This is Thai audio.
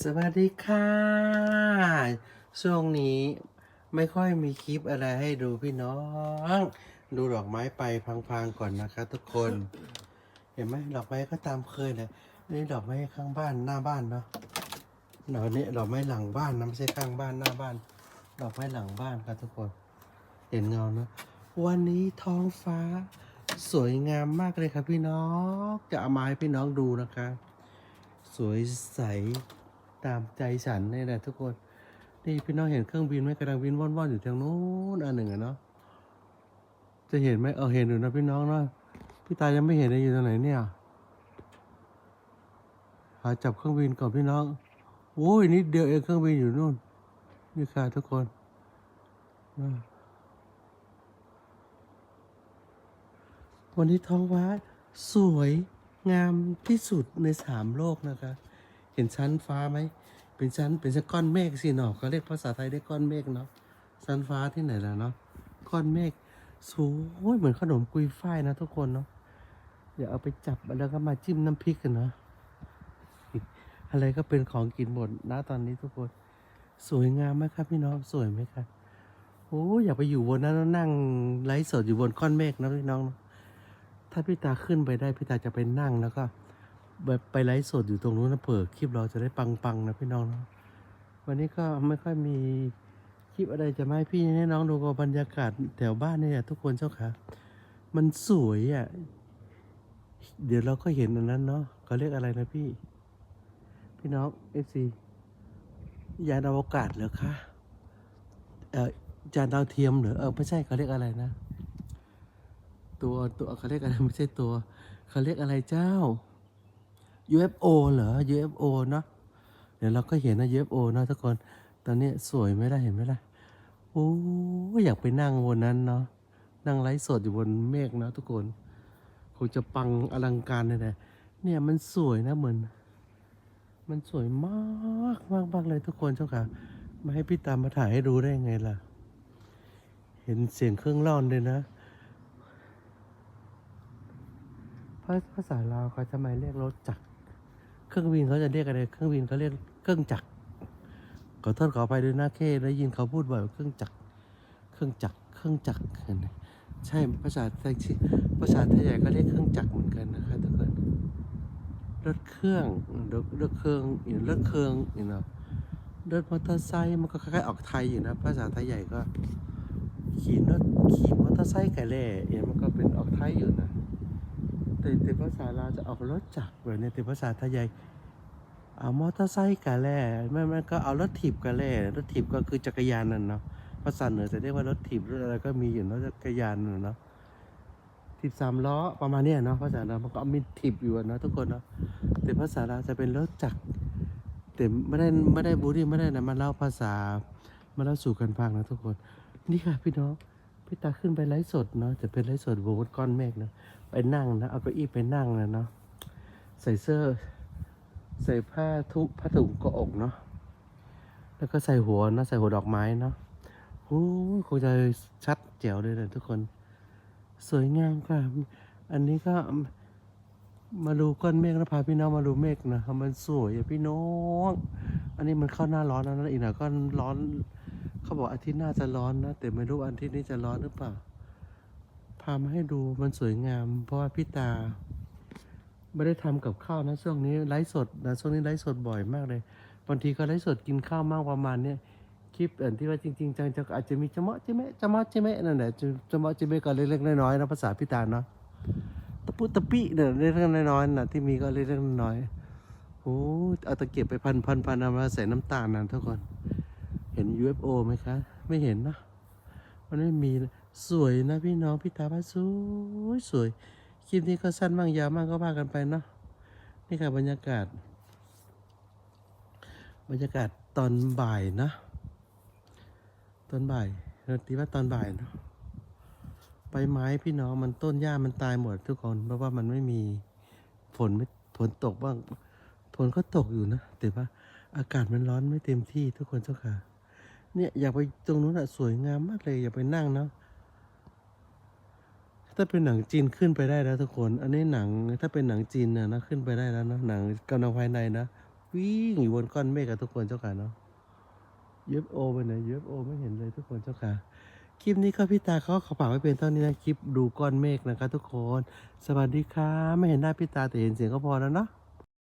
สวัสดีค่ะ ช่วงนี้ไม่ค่อยมีคลิปอะไรให้ดูพี่น้อง ดูดอกไม้ไปพังๆก่อนนะคะทุกคน เห็นไหมดอกไม้ก็ตามเคยเลยนี่ดอกไม้ข้างบ้านหน้าบ้านเนาะดอกนี้ดอกไม้หลังบ้านนะไม่ใช่ข้างบ้านหน้าบ้าน ดอกไม้หลังบ้านค่ะทุกคน เห็นเงาเนาะวันนี้ท้องฟ้าสวยงามมากเลยครับพี่น้อง จะเอามาให้พี่น้องดูนะคะ สวยใส ตามใจฉันนี่แหละทุกคน นี่พี่น้องเห็นเครื่องบินไหมกำลังบินว่อนๆอยู่ทางนู้นอันหนึ่งอะเนาะจะเห็นไหมเออเห็นอยู่นะพี่น้องเนาะพี่ตายังไม่เห็นเลยอยู่ตรงไหนเนี่ยหาจับเครื่องบินก่อนพี่น้องโอ้ยนิดเดียวเองเครื่องบินอยู่นู่นนี่ค่ะทุกคนวันนี้ท้องฟ้าสวยงามที่สุดในสามโลกนะคะ เห็นชั้นฟ้าไหมเป็นชั้นเป็นชั้นก้อนเมฆสิเนาะเขาเรียกภาษาไทยได้ก้อนเมฆเนาะชั้นฟ้าที่ไหนล่ะเนาะก้อนเมฆสวยเหมือนขนมกุยฝ้ายนะทุกคนเนาะเดี๋ยวเอาไปจับแล้วก็มาจิ้มน้ำพริกกันเนาะอะไรก็เป็นของกินหมดนะตอนนี้ทุกคน สวยงามไหมครับพี่น้องสวยไหมครับโอ้อยากไปอยู่บนนั้นแล้วนั่งไลฟ์สดอยู่บนก้อนเมฆนะพี่น้อง ถ้าพี่ตาขึ้นไปได้พี่ตาจะไปนั่งแล้วก็ แบบไปไลฟ์สดอยู่ตรงนู้นนะเปิดคลิปเราจะได้ปังๆนะพี่น้องเนาะวันนี้ก็ไม่ค่อยมีคลิปอะไรจะมาให้พี่ให้น้องดูกับบรรยากาศแถวบ้านเนี่ยทุกคนเจ้าค่ะ มันสวยอะ เดี๋ยวเราก็เห็นอันนั้นเนาะเขาเรียกอะไรนะพี่ พี่น้องเอฟซียานอวกาศเหรอคะเออยานดาวเทียมเหรอเออไม่ใช่เขาเรียกอะไรนะ ตัวตัวเขาเรียกอะไรไม่ใช่ตัวเขาเรียกอะไรเจ้า UFO เหรอ UFO เนาะเดี๋ยวเราก็เห็นนะ UFO เนาะทุกคน ตอนนี้สวยไหมล่ะเห็นไหมล่ะโอ้อยากไปนั่งบนนั้นเนาะนั่งไลฟ์สดอยู่บนเมฆเนาะทุกคนคงจะปังอลังการเลยนะเนี่ยมันสวยนะเหมือน มันสวยมากมากมากเลยทุกคนเจ้าค่ะมาให้พี่ตามมาถ่ายให้ดูได้ยังไงล่ะ เห็นเสียงเครื่องร่อนเลยนะภาภาษาลาวเขาทำไมเรียกรถจักร เครื่องบินเขาจะเรียกอะไร เครื่องบินเขาเรียกเครื่องจักร ขอโทษขอไปด้วยนะเคได้ยินเขาพูดบ่อยว่าเครื่องจักร เครื่องจักร เครื่องจักรใช่ภาษาไทยภาษาไทยใหญ่ก็เรียกเครื่องจักรเหมือนกันนะคะทุกคนรถเครื่องรถรถเครื่องอย่างรถเครื่องอย่างเนาะรถมอเตอร์ไซค์มันก็คล้ายๆออกไทยอยู่นะภาษาไทยใหญ่ก็ขี่รถขี่มอเตอร์ไซค์ไก่เล่อย่างมันก็เป็นออกไทยอยู่นะ ต่แต่ภาษาลาวจะออกรถจักรแบบนี้แต่ภาษาไทยใหญ่เอามอเตอร์ไซค์กะแล่ไม่ไม่ก็เอารถถีบกะแล่รถถีบก็คือจักรยานนั่นเนาะภาษาเหนือจะเรียกว่ารถถีบรถอะไรก็มีอยู่เนาะจักรยานน่ะเนาะถีบสามล้อประมาณนี้เนาะภาษาเรามันก็มีถีบอยู่เนาะทุกคนเนาะแต่ภาษาลาจะเป็นรถจักรแต่ไม่ได้ไม่ได้บูรี่ไม่ได้นะมาเล่าภาษามาเล่าสู่กันฟังนะทุกคน นี่ค่ะพี่น้อง พี่ตาขึ้นไปไลฟ์สดเนาะจะเป็นไลฟ์สดบนก้อนเมฆเนาะไปนั่งนะเอาเก้าอี้ไปนั่งนะเนาะใส่เสื้อ ใส่ผ้าทุผ้าถุงกาะอกเนาะแล้วก็ใส่หัวนะใส่หัวดอกไม้เนาะโอ้ยคงจะชัดแจ๋วเลยนะทุกคน สวยงามค่ะ อันนี้ก็มาดูก้อนเมฆนะพาพี่น้องมาดูเมฆนะมันสวยอะพี่น้อง อันนี้มันเข้าหน้าร้อนแล้วนะอีกหน่อยก็ร้อน เขาบอกอาทิตย์หน้าจะร้อนนะ แต่ไม่รู้อาทิตย์นี้จะร้อนหรือเปล่า พามาให้ดูมันสวยงาม เพราะว่าพี่ตา ไม่ได้ทำกับข้าวนะช่วงนี้ไลฟ์สดนะช่วงนี้ไลฟ์สดบ่อยมากเลยบางทีก็ไลฟ์สดกินข้าวมากประมาณเนี้ยคลิปอันที่ว่าจริงๆจังจะอาจจะมีจะเมาะจะเมะจะเมาะจะเมะนั่นแหละจจมาะจะเมะก็เล็กๆน้อยๆนะภาษาพี่ตาเนาะตะปุตะปิเนี่ยเล็กๆน้อยๆนะที่มีก็เล็กๆน้อยๆโอ้เอาตะเกียบไปพันพันพันเอามาใส่น้ำตาลนะทุกคน เห็น UFO ไหมคะ ไม่เห็นนะมันไม่มีสวยนะพี่น้องพี่ตาว่าสวยสวยคลิปนี้ก็สั้นบ้างยาวบ้างก็ว่ากันไปเนาะนี่ค่ะบรรยากาศ บรรยากาศตอนบ่ายนะ ตอนบ่ายเราตีว่าตอนบ่ายเนาะใบไม้พี่น้องมันต้นหญ้ามันตายหมดทุกคน เพราะว่ามันไม่มีฝนไม่ฝนตกบ้างฝนก็ตกอยู่นะ แต่ว่าอากาศมันร้อนไม่เต็มที่ทุกคนเจ้าค่ะ เนี่ยอยากไปตรงนู้นอะสวยงามมากเลยอยากไปนั่งเนาะถ้าเป็นหนังจีนขึ้นไปได้แล้วทุกคน อันนี้หนังถ้าเป็นหนังจีนนี่ยนะขึ้นไปได้แล้วนะหนังกำลังภายในนะวิ่งอยู่บนก้อนเมฆกับทุกคนเจ้าค่ะเนาะ UFO ไปไหน UFO ไม่เห็นเลยทุกคนเจ้าค่ะคลิปนี้ก็พี่ตาเขาขอฝากไว้เป็นเท่านี้นะคลิปดูก้อนเมฆนะครับทุกคน สวัสดีค่ะไม่เห็นหน้าพี่ตาแต่เห็นเสียงก็พอแล้วเนาะ